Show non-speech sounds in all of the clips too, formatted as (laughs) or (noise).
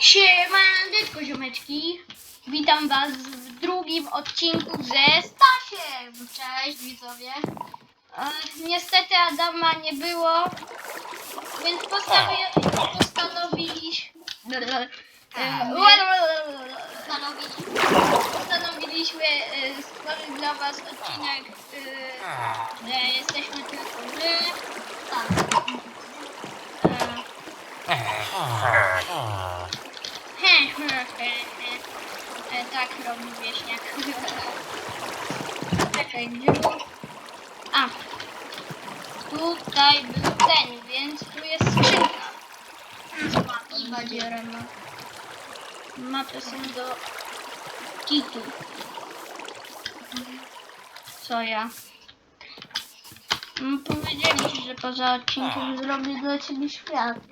Siemaneczko ziomeczki. Witam was w drugim odcinku ze Stasiem. Cześć widzowie. E, niestety Adama nie było, więc postawi, postanowiliśmy... E, Stanowili. Postanowiliśmy e, stworzyć dla was odcinek, e, że jesteśmy tylko my. Tak. E, tak robi wieśniak. (laughs) Czekaj, gdzie był? A. Tutaj był ten, więc tu jest skrzynka. I badzierem. Mapy są do kitu. Co ja? No, powiedzieli ci, że poza odcinkiem zrobię dla ciebie świat.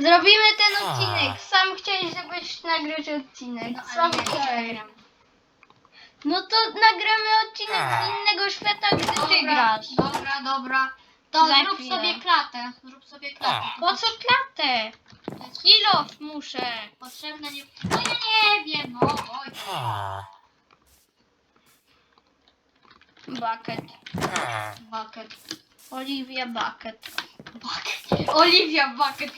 Zrobimy ten odcinek. Sam chciałeś, żebyś nagrać odcinek. No, Sam chciałeś. No to nagramy odcinek z innego świata, gdy ty Dobra, grasz. Dobra, dobra. To Za zrób chwilę. sobie klatę. Zrób sobie klatę. Po co klatę? To jest Kilo muszę. potrzebne nie... No ja nie wiem, no oj. Bucket. Bucket. Olivia Bucket. Bucket. Olivia Bucket.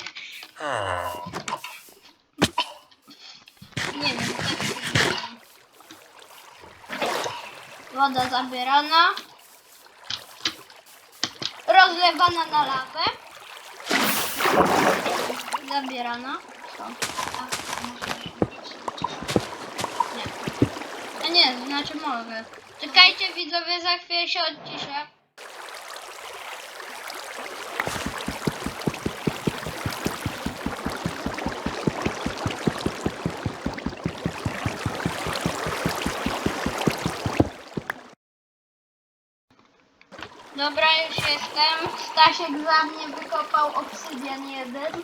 Nie wiem, tak. Woda zabierana. Rozlewana na lawę. Zabierana. Co? Nie. A nie, znaczy mogę. Czekajcie widzowie, za chwilę się odciszę. Dobra, już jestem. Stasiek za mnie wykopał obsydian jeden.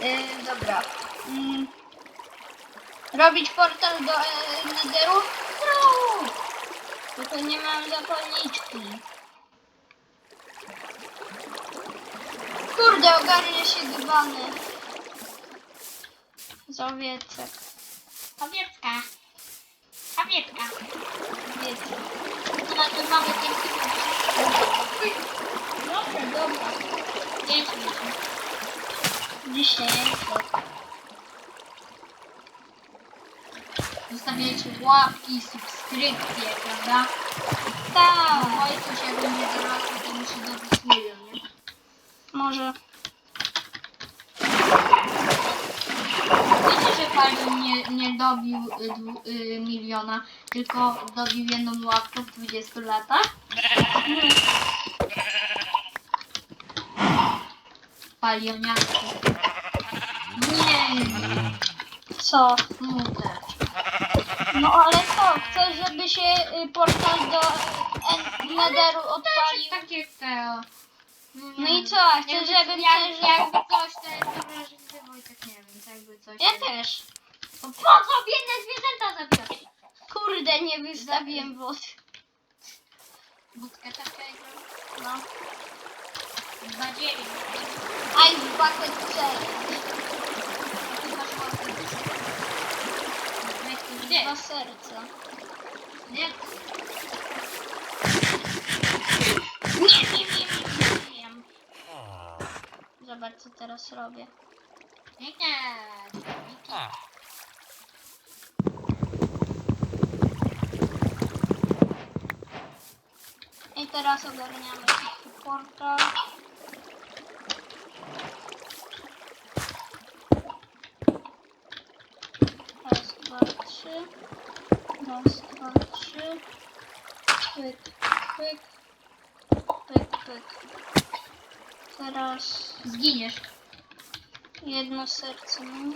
Yy, dobra. Mm. Robić portal do e, Netheru? No! Tylko nie mam zapalniczki. Kurde, ogarnie się dbany. Zowiecek. Kobiecka. Kobiecka. Wiecie. No to mamy tylko... Dobra. Pięć minut. Dziesięciu. Zostawiajcie łapki, subskrypcje, prawda? Tak, Wojtuś jak będzie dorosły, to musi dobić milion, nie? może. Wiecie, że Palion nie, nie dobił y, dwu, y, miliona, tylko dobił jedną łapkę w 20 latach? (laughs) Palioniacy. Nie, Co? smutek. No ale co? Chcesz, żeby się y, portal do en- Netheru odpalił? Takie te... No i co? A Chcesz, Jakby, żebym jak, przeżył? jakby coś, to jest dobra, że ty Wojtek nie wiem, jakby coś. Ja też. Po co biedne zwierzęta zabijasz? Kurde, nie wystawiłem wody. Budkę takiego. No. Challenge. Ty masz łapkę. Jak to gdzie? Dwa serca. Nie. Nie, nie, nie, nie, nie wiem. Zobacz, co teraz robię. Pięknie. I teraz ogarniamy taki portal. Pyk, pyk. Pyk, pyk. Teraz Zginiesz. jedno serce mamy.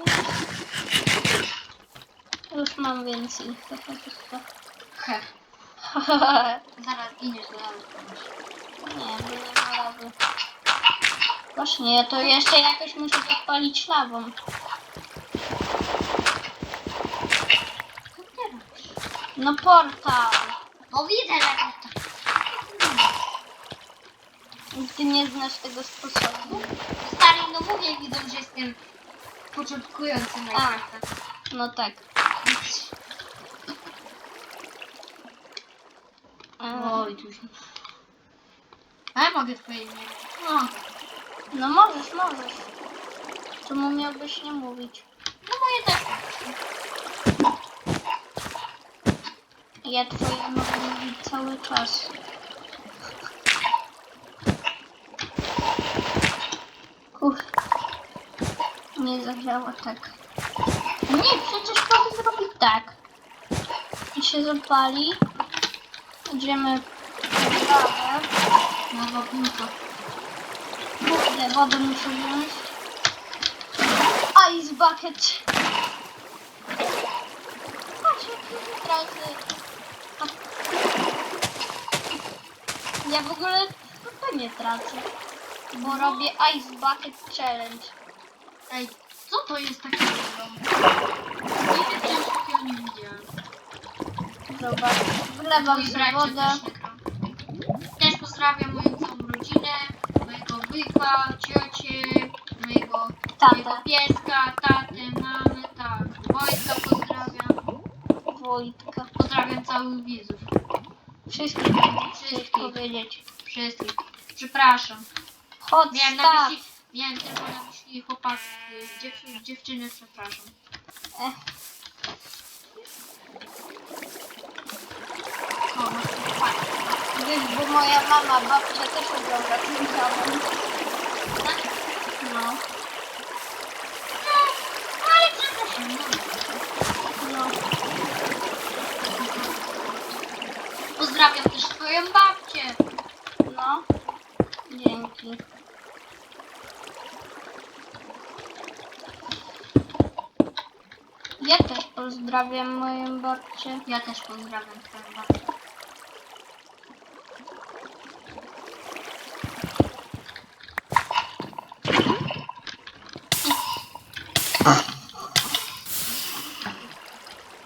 Już mam więcej. He. (laughs) Zaraz giniesz do lawy. Nie, bo nie ma lawy. Właśnie, to jeszcze jakoś muszę podpalić lawą. Co ty robisz? No portal. No widzę, że to. Ty nie znasz tego sposobu. Stary, no mówię, widzą, że jestem początkujący A. Minecrafta. No tak. Oj, tu się... A ja mogę twoje imię. No, No możesz, możesz. Czemu miałbyś nie mówić? no moje też. Ja twoje mogę mówić cały czas. Nie zadziała tak. Nie, przecież mogę zrobić tak. I się zapali. Idziemy w lawę. No, wapnico. Kurde, wodę muszę wziąć. Ice bucket. Patrz, jakie razy. Ja w ogóle to nie tracę. Bo robię Ice Bucket Challenge. Ej, co to jest takiego? Nie wiem, czy takiego nie widziałem. Zobacz, wlewam Moi sobie bracia wodę. też tak pozdrawiam moją całą rodzinę, mojego byka, ciocię, mojego, Tatę. mojego pieska, tatę, mamę, tak. Wojtka pozdrawiam. Wojtka. Pozdrawiam całych widzów. Wszystkich Wszystkich. powiedzieć. Wszystkich. Przepraszam. Chodź, Miałem na myśli, miałem tylko na myśli chłopak, y, dziew, dziewczyny, przepraszam. Ech, O, fajnie. wiesz, bo moja mama, babcia też ogląda ten kanał. Tak? No, No, ale przepraszam. No. no. Pozdrawiam też twoją babcię. No. Dzięki. Ja też pozdrawiam moją babcię. Ja też pozdrawiam twoją babcię.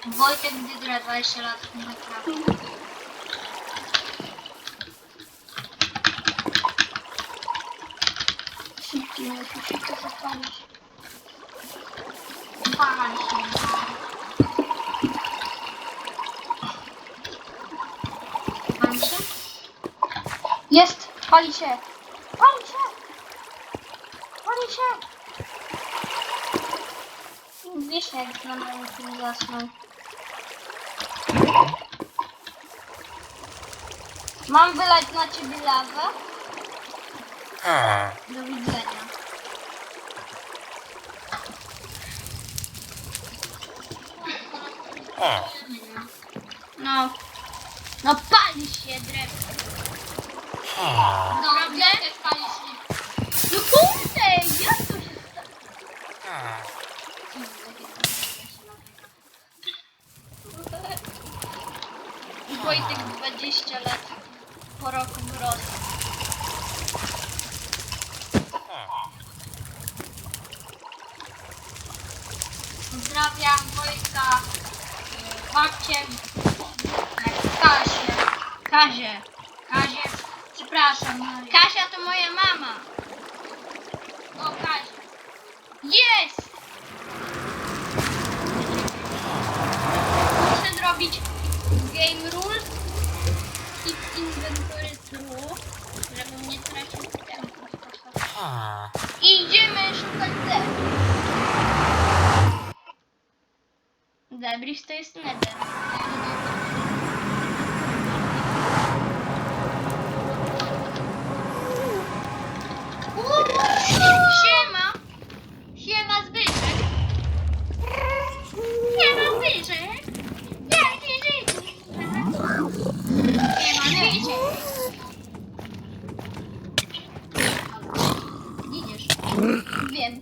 Wojtek Dydra 20 lat w Minecrafcie. Szybciej musi się to zapalić. Pali się. Pali się? Jest! Pali się! Pali się! Pali się! Wiesz jak na moim tym zasnął. Mam wylać na ciebie lawę? Do widzenia. No. No pali się drewno. No, mnie też pali się. No kurde, jak to się stało? Wojtek 20 lat po roku wzrostu. Pozdrawiam Wojtka, y, babcię, Kasię. Kazie. Kazie, przepraszam. Maria. Kasia to moja mama. O, Kazie. Jest! Muszę zrobić game rule i inventory true, żebym nie tracił tempa. I idziemy szukać debris. Debris to jest nether. 脸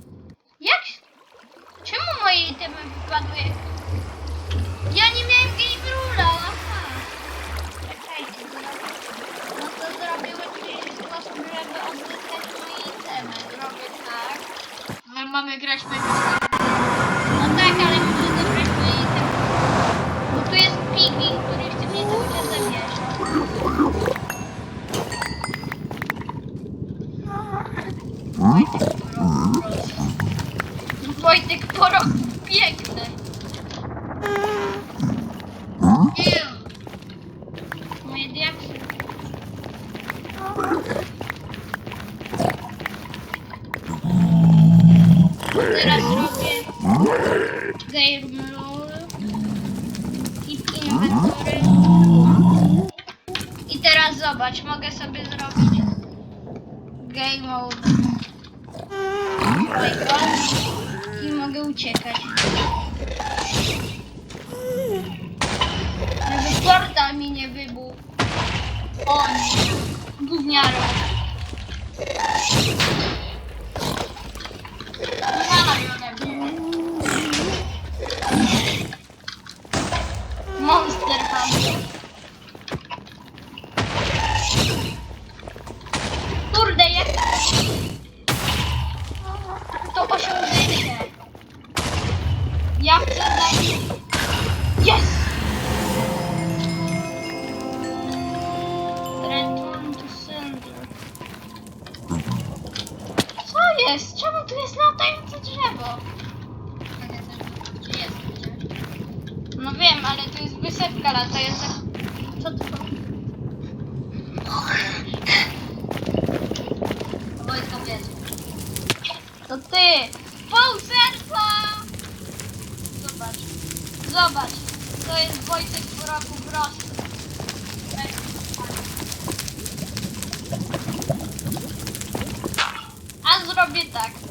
Teraz robię game rule. Keep inventory. I teraz zobacz, mogę sobie zrobić game mode. I mogę uciekać. Żeby portal mi nie wybuchł. On. zgówniarą. Ale tu jest wysepka latająca. Co to? Wojtka wiesz. To ty! Pół serca! Zobacz. Zobacz. To jest Wojtek po roku wzrostu. A zrobię tak.